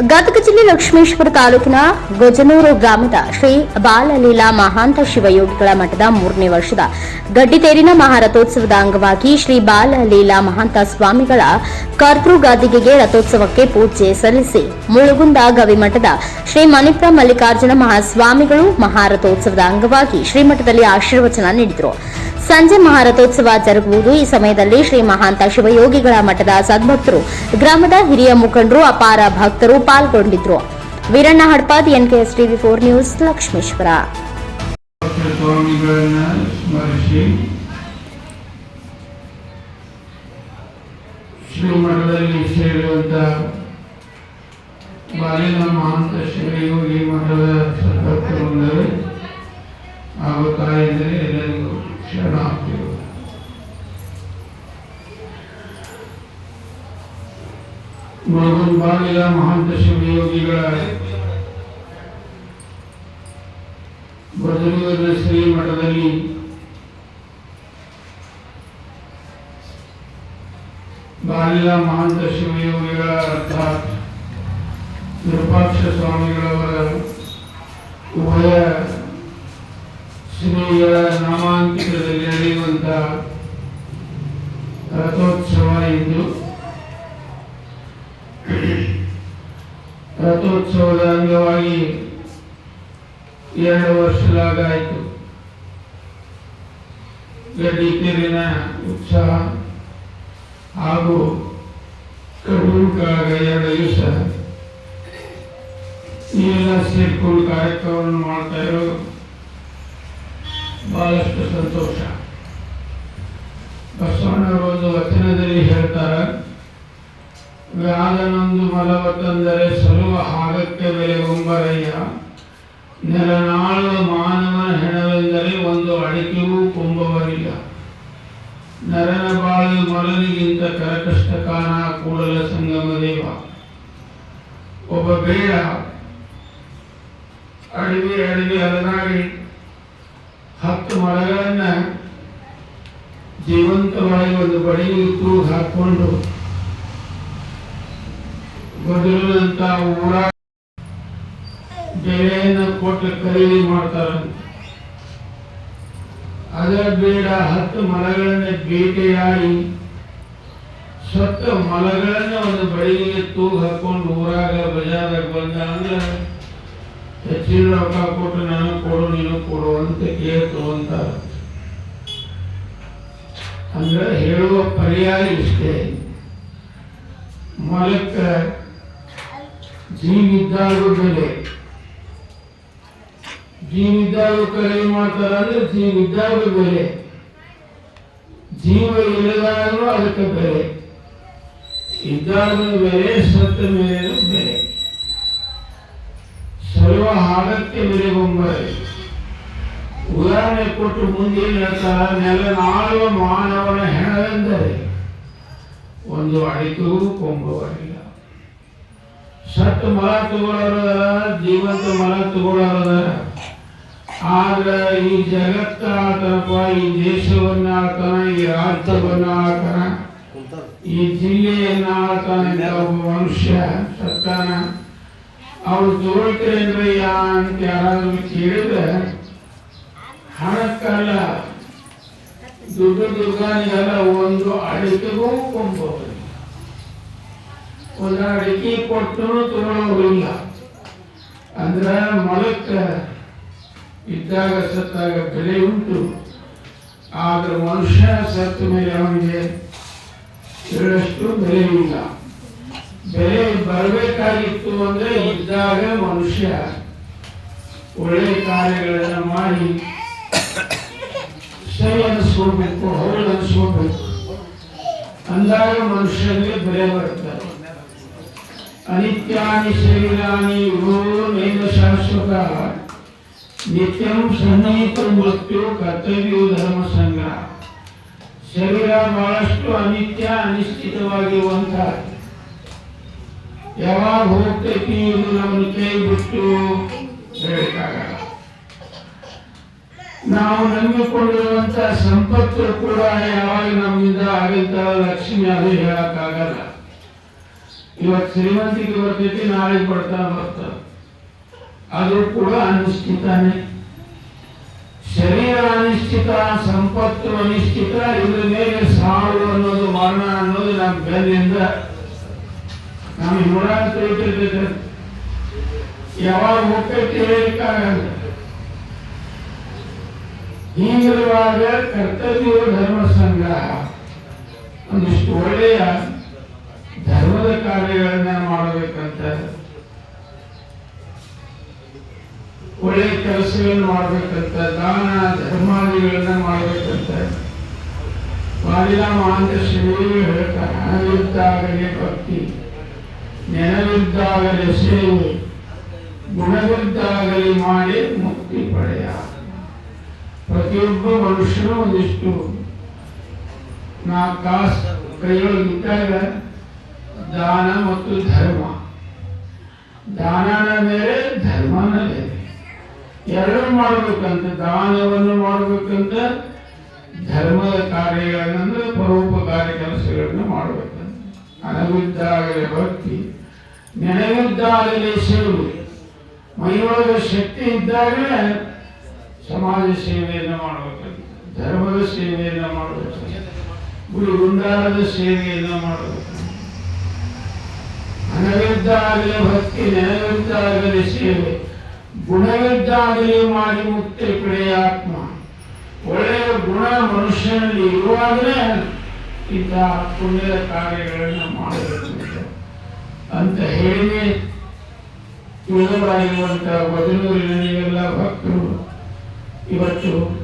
ಗದಗ ಜಿಲ್ಲೆ ಲಕ್ಷ್ಮೇಶ್ವರ ತಾಲೂಕಿನ ಗಜನೂರು ಗ್ರಾಮದ ಶ್ರೀ ಬಾಲಲೀಲಾ ಮಹಾಂತ ಶಿವಯೋಗಿಗಳ ಮಠದ ಮೂರನೇ ವರ್ಷದ ಗಡ್ಡಿತೇರಿನ ಮಹಾರಥೋತ್ಸವದ ಅಂಗವಾಗಿ ಶ್ರೀ ಬಾಲಲೀಲಾ ಮಹಾಂತ ಸ್ವಾಮಿಗಳ ಕರ್ತೃಗಾದಿಗೆಗೆ ರಥೋತ್ಸವಕ್ಕೆ ಪೂಜೆ ಸಲ್ಲಿಸಿ ಮುಳುಗುಂದ ಗವಿಮಠದ ಶ್ರೀ ಮಣಿಪ್ರ ಮಲ್ಲಿಕಾರ್ಜುನ ಮಹಾಸ್ವಾಮಿಗಳು ಮಹಾರಥೋತ್ಸವದ ಅಂಗವಾಗಿ ಶ್ರೀಮಠದಲ್ಲಿ ಆಶೀರ್ವಚನ ನೀಡಿದರು. ಸಂಜೆ ಮಹಾರಥೋತ್ಸವ ಜರುಗುವುದು ಈ ಸಮಯದಲ್ಲಿ ಶ್ರೀ ಮಹಾಂತ ಶಿವಯೋಗಿಗಳ ಮಠದ ಸದ್ಭಕ್ತರು. ಗ್ರಾಮದ ಹಿರಿಯ ಮುಖಂಡರು, ಅಪಾರ ಭಕ್ತರು ಪಾಲ್ಗೊಂಡಿದ್ರು. Veeranna Hadpad NKS TV four news, Lakshmeshwar. ಮುಳುಗುನ್ ಬಾಲಿನ Mahanta ಶಿವಯೋಗಿಗಳ ಬದಲೂರಿನ ಶ್ರೀಮಠದಲ್ಲಿ ಬಾಲಿಲ ಮಹಾಂತ ಶಿವಯೋಗಿಗಳ ಅರ್ಥಾತ್ ವಿರೂಪಾಕ್ಷ ಸ್ವಾಮಿಗಳವರ ಉಭಯ ಶ್ರೀಗಳ ನಾಮಾಂಕಿತದಲ್ಲಿ ನಡೆಯುವಂತ ರಥೋತ್ಸವ ಇಂದು ರಥೋತ್ಸವದ ಅಂಗವಾಗಿ ಎರಡು ವರ್ಷದಾಗಾಯಿತು ಗಡ್ಡಿಕೆರಿನ ಉತ್ಸಾಹ ಹಾಗೂ ಕಡೂರ್ಕಾಗ ಎರಡು ದಿವಸ ಈ ಎಲ್ಲ ಸೇರ್ಕೊಂಡು ಕಾರ್ಯಕ್ರಮವನ್ನು ಮಾಡ್ತಾ ಇರೋದು ಬಹಳಷ್ಟು ಸಂತೋಷ. ಬಸವಣ್ಣವರು ಒಂದು ವಚನದಲ್ಲಿ ಹೇಳ್ತಾರೆ. ವ್ಯಾದನೊಂದು ಮಲವತ್ತಂದರೆ ಸರ್ವ ಹಾಗಕ್ಕೆ ಬೆಲೆ ಒಂಬರಯ್ಯ. ನೆಲನಾಳುವ ಮಾನವನ ಹೆಣವೆಂದರೆ ಒಂದು ಅಡಿಕೆಗೂ ಕೊಂಬವರಿಲ್ಲ. ನರನ ಬಾಳು ಮಲನಿಗಿಂತ ಕರಕಷ್ಟ ಕಾಣ ಕೂಡಲ ಸಂಗಮ ದೇವ. ಒಬ್ಬ ಬೇಡ. ಅಡವಿ ಅಡವಿ ಅಲನಾಡಿ ಹತ್ತು ಮರಗಳನ್ನು ಜೀವಂತವಾಗಿ ಒಂದು ಬಡಿಗೆ ತೂಗು ಹಾಕೊಂಡು ಬದಲಿನಂತ ಊರ ಬೆಳೆಯನ್ನು ಕೊಟ್ಟು ಖರೀದಿ ಮಾಡ್ತಾರಂತೆ ಅದರ ಬೇಡ, ಹತ್ತು ಮಲಗಳನ್ನ ಬೇಟೆಯಾಡಿ, ಸತ್ತ ಮಲಗಳನ್ನ ಒಂದು ಬಳಿಗೆ ತೂಗು ಹಾಕೊಂಡು ಊರಾಗ ಬಜಾರಾಗ ಬಂದ ಅಂದ್ರೆ, ಹೆಚ್ಚಿನ ರೊಕ್ಕ ಕೊಟ್ಟು ನಾನು ಕೊಡು, ನೀನು ಕೊಡು ಅಂತ ಕೇಳ್ತು ಅಂತ. ಅಂದ್ರೆ ಹೇಳುವ ಪರ್ಯಾಯ ಇಷ್ಟೇ. ಮಲಕ್ಕ ಜೀವಿದ್ದಾಗೂ ಬೆಲೆ ಜೀವಿದ್ದಾಗೂ ಕರೆ ಮಾಡ್ತಾರ ಅಂದ್ರೆ ಜೀವಿದ್ದಾಗ ಬೆಲೆ ಜೀವ ಇಲ್ಲದಾದ್ರೂ ಅದಕ್ಕೆ ಬೆಲೆ. ಇದ್ದಾದ್ರೂ ಬೆಲೆ, ಸತ್ತ ಮೇಲೆ ಬೆಲೆ. ಸರ್ವ ಹಾಡಕ್ಕೆ ಬೆಲೆ ಬೊಂಬರೆ. ಉದಾಹರಣೆ ಕೊಟ್ಟು ಮುಂದೆ ಹೇಳ್ತಾರ ನೆಲ ನಾಳುವ ಮಾನವನ ಹೆಣವೆಂದರೆ ಒಂದು ಅಡಿಕೆಗೂ ಕೊಂಬವರಿಲ್ಲ ಸತ್ತ ಮರ ತಗೊಳ್ಳೋದ ಜೀವಂತ ಮರ ತಗೊಳ್ಳೋದ ಆದ್ರೆ ಈ ಜಗತ್ತ ಆತನಪ್ಪ, ಈ ದೇಶವನ್ನ ಆತನ, ಈ ರಾಜ್ಯವನ್ನ ಆತನ, ಈ ಜಿಲ್ಲೆಯನ್ನ ಆತನ ಒಬ್ಬ ಮನುಷ್ಯ, ಸತ್ತಾನ. ಅವ್ರು ತಗೊಳ್ತೇನ್ರಯ್ಯ ಅಂತ ಯಾರಾದ್ರೂ ಕೇಳಿದ್ರೆ, ಹಣಕ್ಕಲ್ಲ, ದುಡ್ಡು ದುರ್ಗಾನಿಗೆಲ್ಲ ಒಂದು ಅಡಿಕೆಗೂ ಕೊಂಬವರು ಒಂದು ಅಡಿಕೆ ತೊಗೊಳ್ಳೋದಿಲ್ಲ ಅಂದ್ರೆ ಮೊಳಕ ಇದ್ದಾಗ ಸತ್ತಾಗ ಬೆಲೆ ಉಂಟು. ಆದ್ರೆ ಮನುಷ್ಯ ಸತ್ತ ಮೇಲೆ ಅವನಿಗೆ ಹೇಳಷ್ಟು ಬೆಲೆ ಇಲ್ಲ. ಬೆಲೆ ಬರಬೇಕಾಗಿತ್ತು ಅಂದ್ರೆ ಇದ್ದಾಗ ಮನುಷ್ಯ ಒಳ್ಳೆ ಕಾರ್ಯಗಳನ್ನ ಮಾಡಿ ಸರಿ ಅನಿಸ್ಕೊಳ್ಬೇಕು, ಹೌದು ಅನಿಸ್ಕೊಳ್ಬೇಕು. ಅಂದಾಗ ಮನುಷ್ಯನಿಗೆ ಬೆಲೆ ಬರುತ್ತದೆ ಅನಿತ್ಯಾನಿ ಶರೀರಾನಿ ಇವು ನೈವ ಶಾಶ್ವತ ನಿತ್ಯಂ ಸನ್ನಿಹಿತ ಮೃತ್ಯು ಕರ್ತವ್ಯವು ಧರ್ಮ ಸಂಗ್ರಹ ಶರೀರ ಬಹಳಷ್ಟು ಅನಿತ್ಯ ಅನಿಶ್ಚಿತವಾಗಿರುವಂತ ಯಾವಾಗ ಹೋಗ್ತೈತಿ ಇದು ನಮ್ಮನ್ನು ಕೈ ಬಿಟ್ಟು ಹೇಳಕ್ಕಾಗಲ್ಲ ನಾವು ನಂಬಿಕೊಂಡಿರುವಂತ ಸಂಪತ್ತು ಕೂಡ ಯಾವಾಗ ನಮ್ಮಿಂದ ಆಗಂತ ಲಕ್ಷ್ಮಿ ಅದು ಹೇಳಕ್ಕಾಗಲ್ಲ ಇವತ್ತು ಶ್ರೀಮಂತಿಗೆ ಬರ್ತೈತಿ ನಾಳೆ ಬರ್ತಾ ಬರ್ತಾ. ಅದು ಕೂಡ ಅನಿಶ್ಚಿತಾನೆ ಶರೀರ ಅನಿಶ್ಚಿತ, ಸಂಪತ್ತು ಅನಿಶ್ಚಿತ, ಇದ್ರ ಮೇಲೆ ಸಾವು ಅನ್ನೋದು ಮರಣ ಅನ್ನೋದು ನಮ್ಮ ಬೆನ್ನಿಂದ ನಮ್ಗೆ ನೂರ ತಿಳಿತಿರ್ತೈತೆ ಯಾವಾಗ ಹೋಗ್ತೈತಿ ಹೇಳಿಕ್ಕಾಗಲ್ಲ ಹೀಗಿರುವಾಗ ಕರ್ತವ್ಯ ಧರ್ಮ ಸಂಗ್ರಹ ಒಂದಿಷ್ಟು ಒಳ್ಳೆಯ ಧರ್ಮದ ಕಾರ್ಯಗಳನ್ನ ಮಾಡಬೇಕಂತ ಒಳ್ಳೆಯ ಕೆಲಸಗಳನ್ನು ಮಾಡಬೇಕಂತ, ದಾನ, ಧರ್ಮಾದಿಗಳನ್ನ ಮಾಡಬೇಕಂತ. ಬಾಲಿನ ಮಹಾಂತ ಶಿವೆಯು ಹೇಳ್ತಾರೆ ಹಣವಿದ್ದಾಗಲೇ ಭಕ್ತಿ ನೆನವಿದ್ದಾಗಲೇ ಸೇವೆ ಗುಣವಿದ್ದಾಗಲೇ ಮಾಡಿ ಮುಕ್ತಿ ಪಡೆಯ. ಪ್ರತಿಯೊಬ್ಬ ಮನುಷ್ಯನು ಒಂದಿಷ್ಟು. ನಾ ಕಾಸು ಕೈಯೊಳಗಿದ್ದಾಗ ದಾನ ಮತ್ತು ಧರ್ಮ. ದಾನನ ಮೇಲೆ ಧರ್ಮನ ಬೇರೆ ಎರಡೂ ಮಾಡಬೇಕಂತ, ದಾನವನ್ನು ಮಾಡಬೇಕಂತ, ಧರ್ಮದ ಕಾರ್ಯಗಳನ್ನಂದ್ರೆ ಪರೋಪಕಾರಿ ಕೆಲಸಗಳನ್ನು ಮಾಡಬೇಕಂತ. ಅನವಿದ್ದಾಗಲೇ ಭಕ್ತಿ ನೆನವಿದ್ದಾಗಲೇ ಸೇವೆ. ಮೈಯೊಳಗೆ ಶಕ್ತಿ ಇದ್ದಾಗಲೇ ಸಮಾಜ ಸೇವೆಯನ್ನು ಮಾಡಬೇಕಂತ. ಧರ್ಮದ ಸೇವೆಯನ್ನು ಮಾಡಬೇಕು ಗುರು ಗುಂಡಾರದ ಸೇವೆಯನ್ನು ಮಾಡಬೇಕು ಹಣವಿದ್ದಾಗಲೇ ಭಕ್ತಿ ನೆನವಿದ್ದಾಗಲಿ ಸೇವೆ ಗುಣವಿದ್ದಾಗಲಿ ಮಾಡಿ ಮುಕ್ತಿ ಪಡೆಯ ಆತ್ಮ. ಒಳ್ಳೆಯ ಗುಣ ಮನುಷ್ಯನಲ್ಲಿ ಇರುವಾಗಲೇ ಇಂಥ ಪುಣ್ಯದ ಕಾರ್ಯಗಳನ್ನು ಮಾಡಬೇಕು ಅಂತ. ಹೇಳಿ ತಿಳಿದವರಾಗಿರುವಂತಹ ಬದಲೂರಿನ ಎಲ್ಲ ಭಕ್ತರು. ಇವತ್ತು